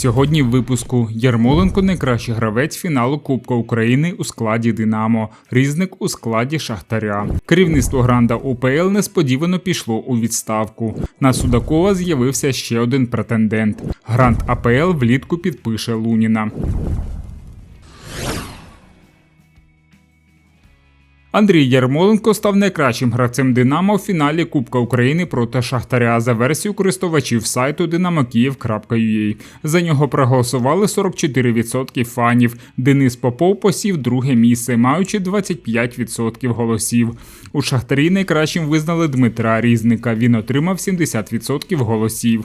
Сьогодні в випуску Ярмоленко найкращий гравець фіналу Кубка України у складі Динамо, Різник у складі Шахтаря. Керівництво гранда УПЛ несподівано пішло у відставку. На Судакова з'явився ще один претендент. Грант АПЛ влітку підпише Луніна. Андрій Ярмоленко став найкращим гравцем Динамо в фіналі Кубка України проти Шахтаря за версією користувачів сайту dinamokiyev.ua. За нього проголосували 44% фанів. Денис Попов посів друге місце, маючи 25% голосів. У Шахтарі найкращим визнали Дмитра Різника. Він отримав 70% голосів.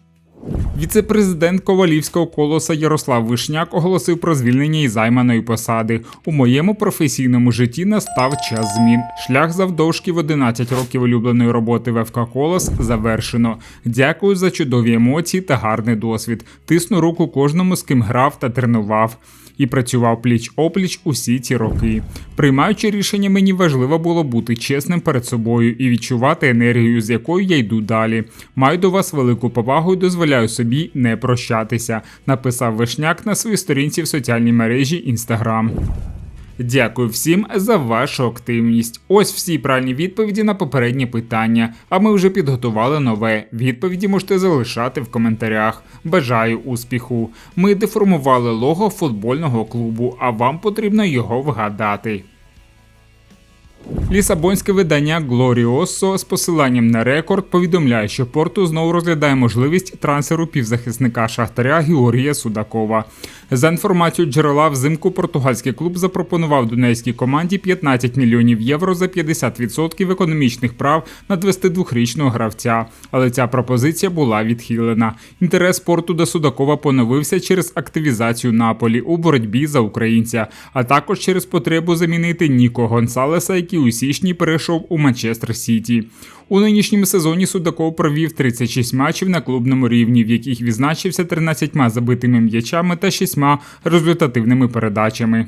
Віце-президент Ковалівського колоса Ярослав Вишняк оголосив про звільнення із займаної посади. У моєму професійному житті настав час змін. Шлях завдовжки в 11 років улюбленої роботи в Колос завершено. Дякую за чудові емоції та гарний досвід. Тисну руку кожному, з ким грав та тренував і працював пліч опліч усі ці роки. Приймаючи рішення, мені важливо було бути чесним перед собою і відчувати енергію, з якою я йду далі. Маю до вас велику повагу і дозволяю собі не прощатися. Написав Вишняк на своїй сторінці в соціальній мережі Інстаграм. Дякую всім за вашу активність. Ось всі правильні відповіді на попередні питання. А ми вже підготували нове. Відповіді можете залишати в коментарях. Бажаю успіху. Ми деформували лого футбольного клубу, а вам потрібно його вгадати. Лісабонське видання Глоріосо з посиланням на рекорд повідомляє, що Порту знову розглядає можливість трансферу півзахисника Шахтаря Георгія Судакова. За інформацією джерела, взимку португальський клуб запропонував донецькій команді 15 мільйонів євро за 50% економічних прав на 22-річного гравця, але ця пропозиція була відхилена. Інтерес порту до Судакова поновився через активізацію Наполі у боротьбі за українця, а також через потребу замінити Ніко Гонсалеса, який у січні перейшов у Манчестер Сіті. У нинішньому сезоні Судаков провів 36 матчів на клубному рівні, в яких відзначився 13 забитими м'ячами та 6 результативними передачами.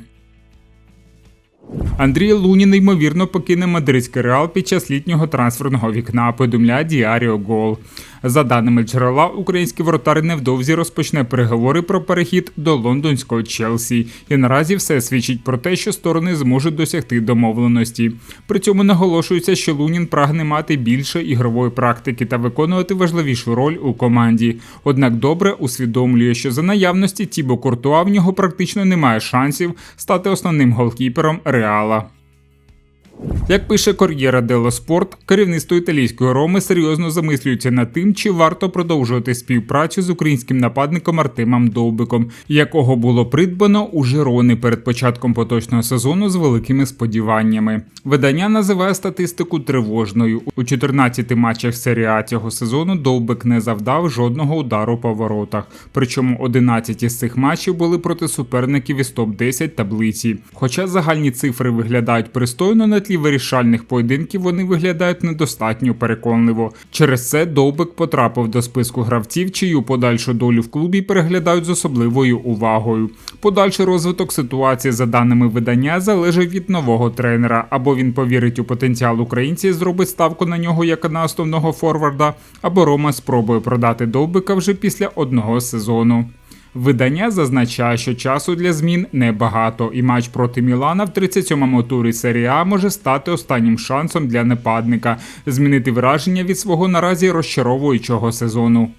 Андрій Лунін ймовірно покине мадридський реал під час літнього трансферного вікна. Повідомляє Діаріо Гол. За даними джерела, український воротар невдовзі розпочне переговори про перехід до лондонського Челсі, і наразі все свідчить про те, що сторони зможуть досягти домовленості. При цьому наголошується, що Лунін прагне мати більше ігрової практики та виконувати важливішу роль у команді. Однак добре усвідомлює, що за наявності Тібо Куртуа в нього практично немає шансів стати основним голкіпером Реала. Як пише Кор'єра Дело Спорт, керівництво італійської роми серйозно замислюється над тим, чи варто продовжувати співпрацю з українським нападником Артемом Довбиком, якого було придбано у Жирони перед початком поточного сезону з великими сподіваннями. Видання називає статистику тривожною. У 14 матчах серії А цього сезону Довбик не завдав жодного удару по воротах. Причому 11 із цих матчів були проти суперників із топ 10 таблиці. Хоча загальні цифри виглядають пристойно на тлі вирішальних поєдинків вони виглядають недостатньо переконливо. Через це Довбик потрапив до списку гравців, чию подальшу долю в клубі переглядають з особливою увагою. Подальший розвиток ситуації, за даними видання, залежить від нового тренера. Або він повірить у потенціал українця і зробить ставку на нього як на основного форварда, або Рома спробує продати Довбика вже після одного сезону. Видання зазначає, що часу для змін небагато, і матч проти Мілана в 37-му турі серії А може стати останнім шансом для нападника змінити враження від свого наразі розчаровуючого сезону.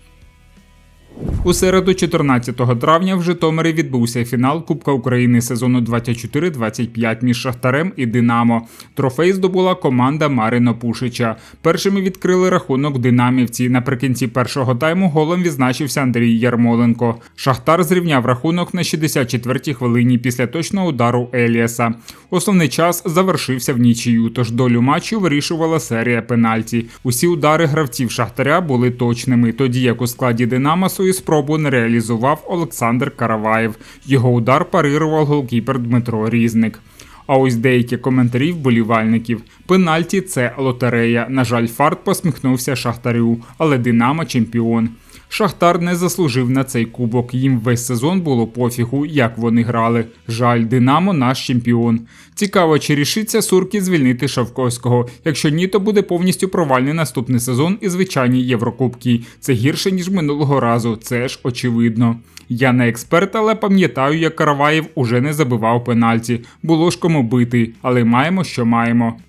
У середу, 14 травня, в Житомирі відбувся фінал Кубка України сезону 24-25 між Шахтарем і Динамо. Трофей здобула команда Марино Пушича. Першими відкрили рахунок динамівці. Наприкінці першого тайму голом відзначився Андрій Ярмоленко. Шахтар зрівняв рахунок на 64-й хвилині після точного удару Еліаса. Основний час завершився в нічию, тож долю матчу вирішувала серія пенальті. Усі удари гравців Шахтаря були точними, тоді як у складі Динамо свою спробу не реалізував Олександр Караваєв. Його удар парирував голкіпер Дмитро Різник. А ось деякі коментарі вболівальників. Пенальті це лотерея. На жаль, фарт посміхнувся Шахтарю, але Динамо чемпіон. Шахтар не заслужив на цей кубок. Їм весь сезон було пофігу, як вони грали. Жаль, Динамо наш чемпіон. Цікаво, чи рішиться Сурки звільнити Шавковського. Якщо ні, то буде повністю провальний наступний сезон і звичайні Єврокубки. Це гірше ніж минулого разу. Це ж очевидно. Я не експерт, але пам'ятаю, як Караваєв уже не забивав пенальті. Було ж кому бити, але маємо, що маємо.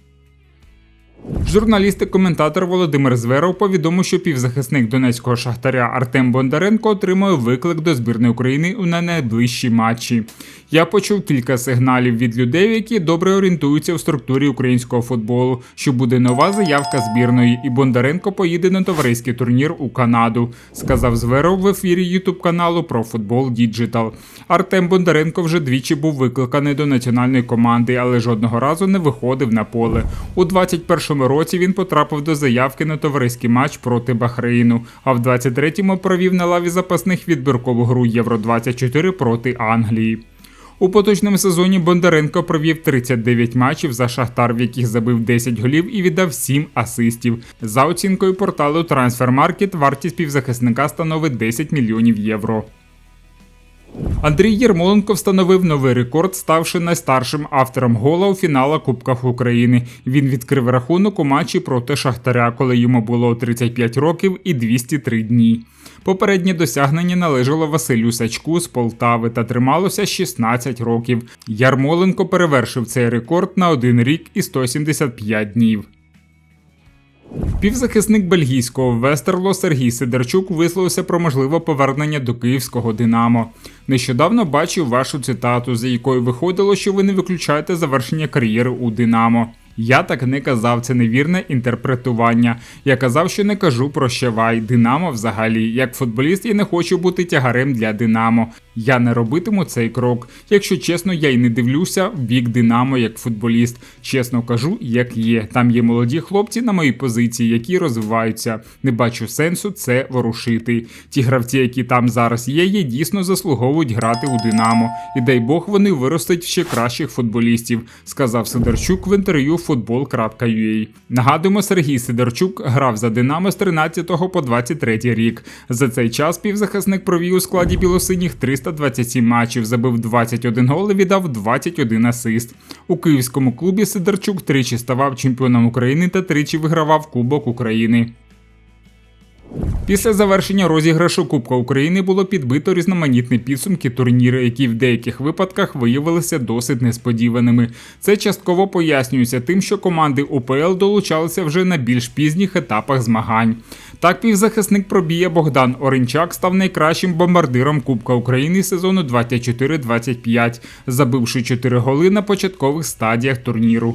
Журналіст і коментатор Володимир Зверов повідомив, що півзахисник донецького шахтаря Артем Бондаренко отримує виклик до збірної України у на найближчі матчі. Я почув кілька сигналів від людей, які добре орієнтуються в структурі українського футболу, що буде нова заявка збірної, і Бондаренко поїде на товариський турнір у Канаду, сказав Зверов в ефірі Ютуб каналу про футбол Діджитал. Артем Бондаренко вже двічі був викликаний до національної команди, але жодного разу не виходив на поле. У 21-му році він потрапив до заявки на товариський матч проти Бахрейну, а в 23-му провів на лаві запасних відбіркову гру Євро 24 проти Англії. У поточному сезоні Бондаренко провів 39 матчів за Шахтар, в яких забив 10 голів і віддав 7 асистів. За оцінкою порталу Transfermarkt вартість півзахисника становить 10 мільйонів євро. Андрій Єрмоленко встановив новий рекорд, ставши найстаршим автором гола у фіналах Кубках України. Він відкрив рахунок у матчі проти Шахтаря, коли йому було 35 років і 203 дні. Попереднє досягнення належало Василю Сачку з Полтави та трималося 16 років. Ярмоленко перевершив цей рекорд на один рік і 175 днів. Півзахисник бельгійського Вестерло Сергій Сидорчук висловився про можливе повернення до київського Динамо. Нещодавно бачив вашу цитату, за якою виходило, що ви не виключаєте завершення кар'єри у Динамо. Я так не казав, це невірне інтерпретування. Я казав, що не кажу про щавай. Динамо взагалі. Як футболіст я не хочу бути тягарем для Динамо. Я не робитиму цей крок. Якщо чесно, я й не дивлюся в бік Динамо як футболіст. Чесно кажу, як є. Там є молоді хлопці на моїй позиції, які розвиваються. Не бачу сенсу це ворушити. Ті гравці, які там зараз є, є дійсно заслуговують грати у Динамо. І дай Бог вони виростуть ще кращих футболістів, сказав Сидорчук в інтерв'ю football.ua. Нагадуємо, Сергій Сидорчук грав за Динамо з 13 по 23 рік. За цей час півзахисник провів у складі білосиніх 327 матчів, забив 21 гол і віддав 21 асист. У київському клубі Сидорчук тричі ставав чемпіоном України та тричі вигравав Кубок України. Після завершення розіграшу Кубка України було підбито різноманітні підсумки турніру, які в деяких випадках виявилися досить несподіваними. Це частково пояснюється тим, що команди УПЛ долучалися вже на більш пізніх етапах змагань. Так, півзахисник пробія Богдан Оренчак став найкращим бомбардиром Кубка України сезону 24-25, забивши 4 голи на початкових стадіях турніру.